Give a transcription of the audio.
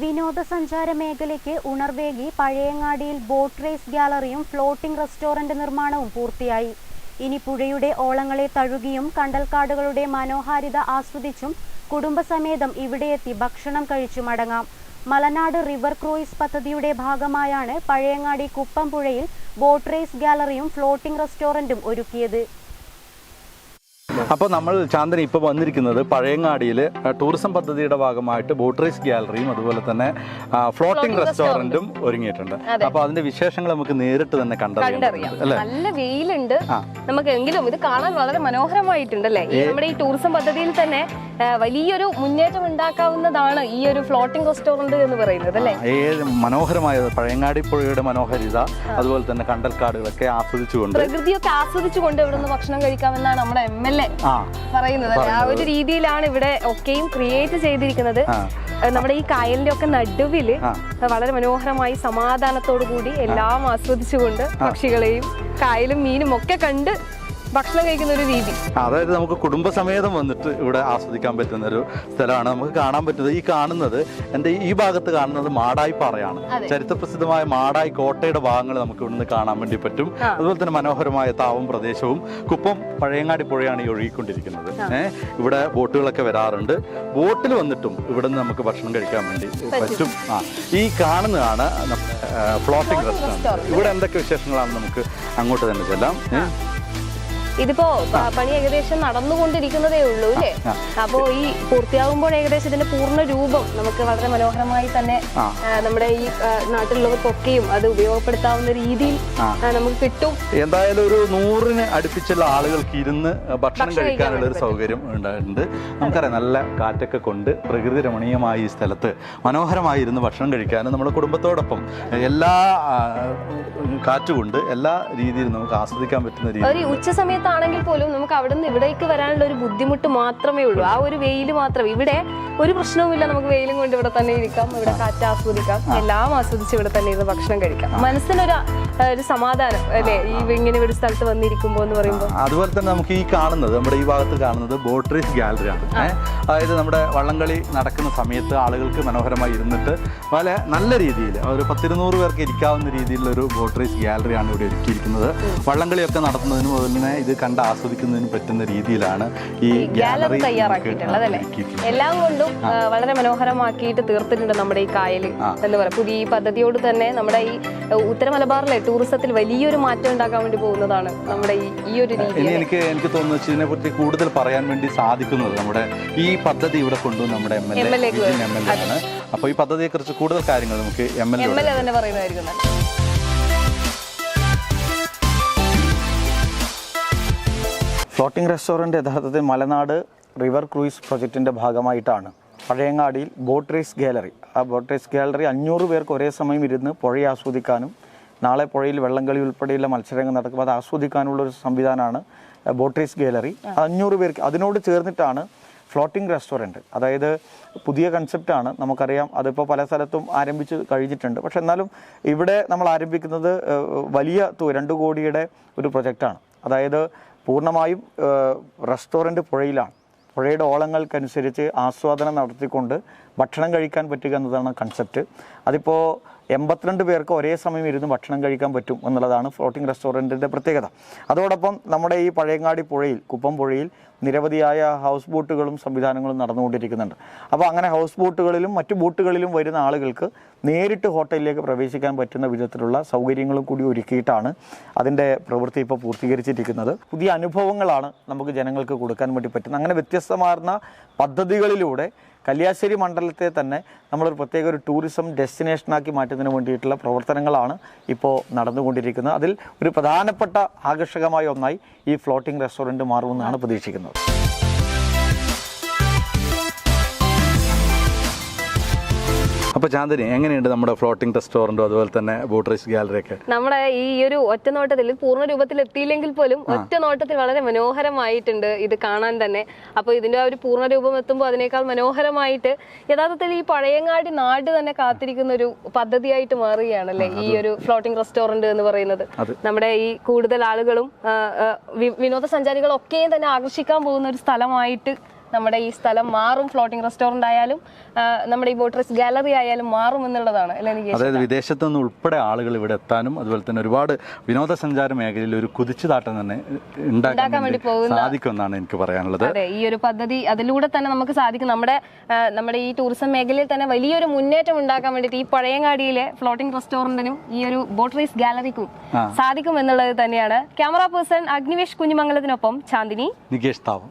വിനോദസഞ്ചാര മേഖലയ്ക്ക് ഉണർവേകി പഴയങ്ങാടിയിൽ ബോട്ട് റേസ് ഗ്യാലറിയും ഫ്ലോട്ടിംഗ് റെസ്റ്റോറന്റ് നിർമ്മാണവും പൂർത്തിയായി. ഇനി പുഴയുടെ ഓളങ്ങളെ തഴുകിയും കണ്ടൽക്കാടുകളുടെ മനോഹാരിത ആസ്വദിച്ചും കുടുംബസമേതം ഇവിടെയെത്തി ഭക്ഷണം കഴിച്ചു മടങ്ങാം. മലനാട് റിവർ ക്രൂയിസ് പദ്ധതിയുടെ ഭാഗമായാണ് പഴയങ്ങാടി കുപ്പംപുഴയിൽ ബോട്ട് റേസ് ഗ്യാലറിയും ഫ്ലോട്ടിംഗ് റെസ്റ്റോറന്റും ഒരുക്കിയത്. അപ്പോൾ നമ്മൾ ചാന്ദൻ ഇപ്പോൾ വന്നിരിക്കുന്നത് പഴയങ്ങാടിയിൽ ടൂറിസം പദ്ധതിയുടെ ഭാഗമായിട്ട് ബോട്ട് റേസ് ഗാലറിയും അതുപോലെ തന്നെ ഫ്ലോട്ടിംഗ് റെസ്റ്റോറന്റും ഒരുങ്ങിയിട്ടുണ്ട്. അപ്പോൾ അതിന്റെ വിശേഷങ്ങൾ നമുക്ക് നേരിട്ട് തന്നെ കണ്ടറിയാം. നല്ല വെയിലുണ്ട്. നമുക്ക് എങ്കിലും ഇത് കാണാൻ വളരെ മനോഹരമായിട്ടുണ്ട് അല്ലേ നമ്മുടെ ഈ ടൂറിസം പദ്ധതിയിൽ തന്നെ വലിയൊരു മുന്നേറ്റം ഉണ്ടാക്കാവുന്നതാണ് ഈ ഒരു ഫ്ലോട്ടിംഗ് റെസ്റ്റോറന്റ് എന്ന് പറയുന്നത് അല്ലേ? ഏത് മനോഹരമായ പഴയങ്ങാടി പുഴയുടെ മനോഹരിത അതുപോലെ തന്നെ കണ്ടൽക്കാടുകളൊക്കെ ആസ്വദിച്ചുകൊണ്ട്. പ്രകൃതിയൊക്കെ ആസ്വദിച്ചുകൊണ്ട് ഇവിടെ നിന്ന് ഭക്ഷണം കഴിക്കാമെന്നാണ് നമ്മുടെ എം എൽ എ പറയുന്നത്? ആ ഒരു രീതിയിലാണ് ഇവിടെ ഒക്കെയും ക്രിയേറ്റ് ചെയ്തിരിക്കുന്നത്. നമ്മുടെ ഈ കായലിന്റെ ഒക്കെ നടുവിൽ വളരെ മനോഹരമായി സമാധാനത്തോടു കൂടി എല്ലാം ആസ്വദിച്ചുകൊണ്ട് പക്ഷികളെയും കായലും മീനും ഒക്കെ കണ്ട് ഭക്ഷണം കഴിക്കുന്ന ഒരു രീതി. അതായത് നമുക്ക് കുടുംബസമേതം വന്നിട്ട് ഇവിടെ ആസ്വദിക്കാൻ പറ്റുന്ന ഒരു സ്ഥലമാണ്. നമുക്ക് കാണാൻ പറ്റുന്നത് ഈ കാണുന്നത് എന്റെ ഈ ഭാഗത്ത് കാണുന്നത് മാടായി പാറയാണ്. ചരിത്രപ്രസിദ്ധമായ മാടായി കോട്ടയുടെ ഭാഗങ്ങൾ നമുക്ക് ഇവിടുന്ന് കാണാൻ വേണ്ടി പറ്റും. അതുപോലെ തന്നെ മനോഹരമായ താവും പ്രദേശവും കുപ്പം പഴയങ്ങാടി പുഴയാണ് ഈ ഒഴുകിക്കൊണ്ടിരിക്കുന്നത്. ഏഹ് ഇവിടെ ബോട്ടുകളൊക്കെ വരാറുണ്ട്. ബോട്ടിൽ വന്നിട്ടും ഇവിടെ നിന്ന് നമുക്ക് ഭക്ഷണം കഴിക്കാൻ വേണ്ടി പറ്റും. ആ ഈ കാണുന്നതാണ് ഫ്ലോട്ടിംഗ് റെസ്റ്റോറന്റ് ഇവിടെ എന്തൊക്കെ വിശേഷങ്ങളാണ് നമുക്ക് അങ്ങോട്ട് തന്നെ ചെല്ലാം? ഇതിപ്പോ പണി ഏകദേശം നടന്നുകൊണ്ടിരിക്കുന്നതേ ഉള്ളൂ അല്ലേ. അപ്പോ ഈ പൂർത്തിയാകുമ്പോൾ ഏകദേശം ഇതിന്റെ പൂർണ രൂപം നമുക്ക് വളരെ മനോഹരമായി തന്നെ നമ്മുടെ ഈ നാട്ടിലുള്ളവർ നാട്ടിലുള്ളവർക്കൊക്കെയും അത് ഉപയോഗപ്പെടുത്താവുന്ന രീതിയിൽ നമുക്ക് കിട്ടും. എന്തായാലും ഒരു നൂറിന് അടുപ്പിച്ചുള്ള ആളുകൾക്ക് ഇരുന്ന് ഭക്ഷണം കഴിക്കാനുള്ള ഒരു സൗകര്യം ഉണ്ടായിട്ടുണ്ട്. നമുക്കറിയാം നല്ല കാറ്റൊക്കെ കൊണ്ട് പ്രകൃതി രമണീയമായ ഈ സ്ഥലത്ത് മനോഹരമായി ഇരുന്ന് ഭക്ഷണം കഴിക്കാനും നമ്മുടെ കുടുംബത്തോടൊപ്പം. എല്ലാ കാറ്റുകൊണ്ട് എല്ലാ രീതിയിലും നമുക്ക് ആസ്വദിക്കാൻ പറ്റുന്ന രീതി ഉച്ച ഉച്ച സമയത്താണെങ്കിൽ പോലും നമുക്ക് അവിടെ നിന്ന് ഇവിടേക്ക് വരാനുള്ള ഒരു ബുദ്ധിമുട്ട് മാത്രമേ ഉള്ളൂ. ആ ഒരു വെയിൽ മാത്രം ഇവിടെ ഒരു പ്രശ്നവുമില്ല നമുക്ക് വെയിലും കൊണ്ട് ഇവിടെ തന്നെ ഇരിക്കാം. ഇവിടെ കാറ്റ് ആസ്വദിക്കാം. എല്ലാം ആസ്വദിച്ച് ഇവിടെ തന്നെ ഇരുന്ന് ഭക്ഷണം കഴിക്കാം. മനസ്സിനൊരു ഒരു സമാധാനം അല്ലേ? ഈ ഇങ്ങനെ ഒരു സ്ഥലത്ത് വന്നിരിക്കുമ്പോ എന്ന് പറയുമ്പോൾ അതുപോലെ തന്നെ നമുക്ക് ഈ കാണുന്നത് നമ്മുടെ ഈ ഭാഗത്ത് കാണുന്നത് ബോട്ടറീസ് ഗാലറി ഗാലറിയാണ് അതായത് നമ്മുടെ വള്ളംകളി നടക്കുന്ന സമയത്ത് ആളുകൾക്ക് മനോഹരമായി ഇരുന്നിട്ട് പല നല്ല രീതിയിൽ ഒരു പത്തിരുന്നൂറ് പേർക്ക് ഇരിക്കാവുന്ന രീതിയിലുള്ള ഒരു ബോട്ടറീസ് ഗാലറി ഗാലറിയാണ് ഇവിടെ ഒരുക്കിയിരിക്കുന്നത്. വള്ളംകളിയൊക്കെ നടത്തുന്നതിനും അതുപോലെ തന്നെ ഇത് കണ്ട് ആസ്വദിക്കുന്നതിനും പറ്റുന്ന രീതിയിലാണ് ഈ ഗാലറി തയ്യാറാക്കിയിട്ടുള്ളത് അല്ലേ? എല്ലാം കൊണ്ടും വളരെ മനോഹരമാക്കിയിട്ട് തീർത്തിട്ടുണ്ട് നമ്മുടെ ഈ കായൽ എന്ന് പറയാം പുതിയ ഈ പദ്ധതിയോട് തന്നെ നമ്മുടെ ഈ ഉത്തര മലബാറിലെ ടൂറിസത്തിൽ വലിയൊരു മാറ്റം ഉണ്ടാക്കാൻ വേണ്ടി പോകുന്നതാണ് നമ്മുടെ ഈ ഈ ഒരു രീതി. ഇനി എനിക്ക് എനിക്ക് തോന്നുന്നു ഇതിനെ പറ്റി കൂടുതൽ പറയാൻ വേണ്ടി സാധിക്കുന്നത് നമ്മുടെ ഈ പദ്ധതി ഇവിടെ കൊണ്ടുവന്ന് നമ്മുടെ എം എൽ എ ക്ക് എം എൽ എ ആണ്. അപ്പോൾ ഈ പദ്ധതിയെ കുറിച്ച് കൂടുതൽ കാര്യങ്ങൾ നമുക്ക് M L A M L A തന്നെ പറയുന്നതായിരിക്കും നല്ലത്. ഫ്ലോട്ടിംഗ് റെസ്റ്റോറന്റ് യഥാർത്ഥത്തിൽ മലനാട് റിവർ ക്രൂയിസ് പ്രൊജക്റ്റിന്റെ ഭാഗമായിട്ടാണ്. പഴയങ്ങാടിയിൽ ബോട്ട് റേസ് ഗാലറി. ആ ബോട്ട് റേസ് ഗാലറി അഞ്ഞൂറ് പേർക്ക് ഒരേ സമയം ഇരുന്ന് പുഴയെ ആസ്വദിക്കാനും നാളെ പുഴയിൽ വെള്ളംകളി ഉൾപ്പെടെയുള്ള മത്സരങ്ങൾ നടക്കും അത് ആസ്വദിക്കാനുള്ള ഒരു സംവിധാനമാണ് ബോട്ടറീസ് ഗാലറി അഞ്ഞൂറ് പേർക്ക് അതിനോട് ചേർന്നിട്ടാണ് ഫ്ലോട്ടിംഗ് റെസ്റ്റോറന്റ് അതായത് പുതിയ കൺസെപ്റ്റാണ് നമുക്കറിയാം അതിപ്പോൾ പല സ്ഥലത്തും ആരംഭിച്ച് കഴിഞ്ഞിട്ടുണ്ട്. പക്ഷെ എന്നാലും ഇവിടെ നമ്മൾ ആരംഭിക്കുന്നത് വലിയ തു- രണ്ട് കോടിയുടെ ഒരു പ്രൊജക്റ്റാണ് അതായത് പൂർണമായും റെസ്റ്റോറന്റ് പുഴയിലാണ്. പുഴയുടെ ഓളങ്ങൾക്കനുസരിച്ച് ആസ്വാദനം നടത്തിക്കൊണ്ട് ഭക്ഷണം കഴിക്കാൻ പറ്റുക എന്നതാണ് കൺസെപ്റ്റ് അതിപ്പോൾ എൺപത്തിരണ്ട് പേർക്ക് ഒരേ സമയം ഇരുന്ന് ഭക്ഷണം കഴിക്കാൻ പറ്റും എന്നുള്ളതാണ് ഫ്ലോട്ടിംഗ് റെസ്റ്റോറന്റിന്റെ പ്രത്യേകത. അതോടൊപ്പം നമ്മുടെ ഈ പഴയങ്ങാടി പുഴയിൽ കുപ്പം പുഴയിൽ നിരവധിയായ ഹൗസ് ബോട്ടുകളും സംവിധാനങ്ങളും നടന്നുകൊണ്ടിരിക്കുന്നുണ്ട്. അപ്പോൾ അങ്ങനെ ഹൗസ് ബോട്ടുകളിലും മറ്റു ബോട്ടുകളിലും വരുന്ന ആളുകൾക്ക് നേരിട്ട് ഹോട്ടലിലേക്ക് പ്രവേശിക്കാൻ പറ്റുന്ന വിധത്തിലുള്ള സൗകര്യങ്ങളും കൂടി ഒരുക്കിയിട്ടാണ് അതിന്റെ പ്രവൃത്തി ഇപ്പോൾ പൂർത്തീകരിച്ചിരിക്കുന്നത്. പുതിയ അനുഭവങ്ങളാണ് നമുക്ക് ജനങ്ങൾക്ക് കൊടുക്കാൻ വേണ്ടി പറ്റുന്നത്. അങ്ങനെ വ്യത്യസ്തമാർന്ന പദ്ധതികളിലൂടെ കല്യാശ്ശേരി മണ്ഡലത്തെ തന്നെ നമ്മളൊരു പ്രത്യേക ഒരു ടൂറിസം ഡെസ്റ്റിനേഷനാക്കി മാറ്റുന്നതിന് വേണ്ടിയിട്ടുള്ള പ്രവർത്തനങ്ങളാണ് ഇപ്പോൾ നടന്നുകൊണ്ടിരിക്കുന്നത്. അതിൽ ഒരു പ്രധാനപ്പെട്ട ആകർഷകമായ ഒന്നായി ഈ ഫ്ലോട്ടിംഗ് റെസ്റ്റോറന്റ് മാറുമെന്നാണ് പ്രതീക്ഷിക്കുന്നത്. അപ്പോൾ ചാന്ദിനി എങ്ങനെയുണ്ട് നമ്മുടെ ഫ്ലോട്ടിംഗ് റെസ്റ്റോറന്റോ അതുപോലെ തന്നെ ബോട്ട് റേസ് ഗാലറിയൊക്കെ നമ്മുടെ ഈ ഒരു ഒറ്റ നോട്ടത്തിൽ പൂർണ രൂപത്തിൽ എത്തിയില്ലെങ്കിൽ പോലും ഒറ്റ നോട്ടത്തിൽ വളരെ മനോഹരമായിട്ടുണ്ട് ഇത് കാണാൻ തന്നെ. അപ്പോൾ ഇതിന്റെ ആ ഒരു പൂർണ രൂപം എത്തുമ്പോൾ അതിനേക്കാൾ മനോഹരമായിട്ട് യഥാർത്ഥത്തിൽ ഈ പഴയങ്ങാടി നാട് തന്നെ കാത്തിരിക്കുന്ന ഒരു പദ്ധതിയായിട്ട് മാറുകയാണല്ലേ ഈ ഒരു ഫ്ലോട്ടിംഗ് റെസ്റ്റോറന്റ് എന്ന് പറയുന്നത്. നമ്മുടെ ഈ കൂടുതൽ ആളുകളും വിനോദസഞ്ചാരികളൊക്കെയും തന്നെ ആകർഷിക്കാൻ പോകുന്ന ഒരു സ്ഥലമായിട്ട് നമ്മുടെ ഈ സ്ഥലം മാറും ഫ്ലോട്ടിംഗ് റെസ്റ്റോറന്റ് ആയാലും നമ്മുടെ ഈ ബോട്ട് റേസ് ഗാലറി ആയാലും മാറും എന്നുള്ളതാണ് അല്ലെ അതായത് വിദേശത്തു നിന്ന് ഉൾപ്പെടെ ആളുകൾ ഇവിടെ എത്താനും അതുപോലെ തന്നെ ഒരുപാട് വിനോദസഞ്ചാര മേഖലയിൽ ഒരു കുതിച്ചുതാട്ടം തന്നെ ഉണ്ടാക്കാൻ വേണ്ടി സാധിക്കുമെന്നാണ് എനിക്ക് പറയാനുള്ളത്. അതെ ഈ ഒരു പദ്ധതി അതിലൂടെ തന്നെ നമുക്ക് സാധിക്കും. നമ്മുടെ നമ്മുടെ ഈ ടൂറിസം മേഖലയിൽ തന്നെ വലിയൊരു മുന്നേറ്റം ഉണ്ടാക്കാൻ വേണ്ടിയിട്ട് ഈ പഴയങ്ങാടിയിലെ ഫ്ലോട്ടിംഗ് റെസ്റ്റോറന്റിനും ഈ ഒരു ബോട്ട് റേസ് ഗാലറിക്കും സാധിക്കും എന്നുള്ളത് തന്നെയാണ്. ക്യാമറ പേഴ്സൺ അഗ്നിവേഷ് കുഞ്ഞുമംഗലത്തിനൊപ്പം ചാന്ദിനി. നികേഷ് താവം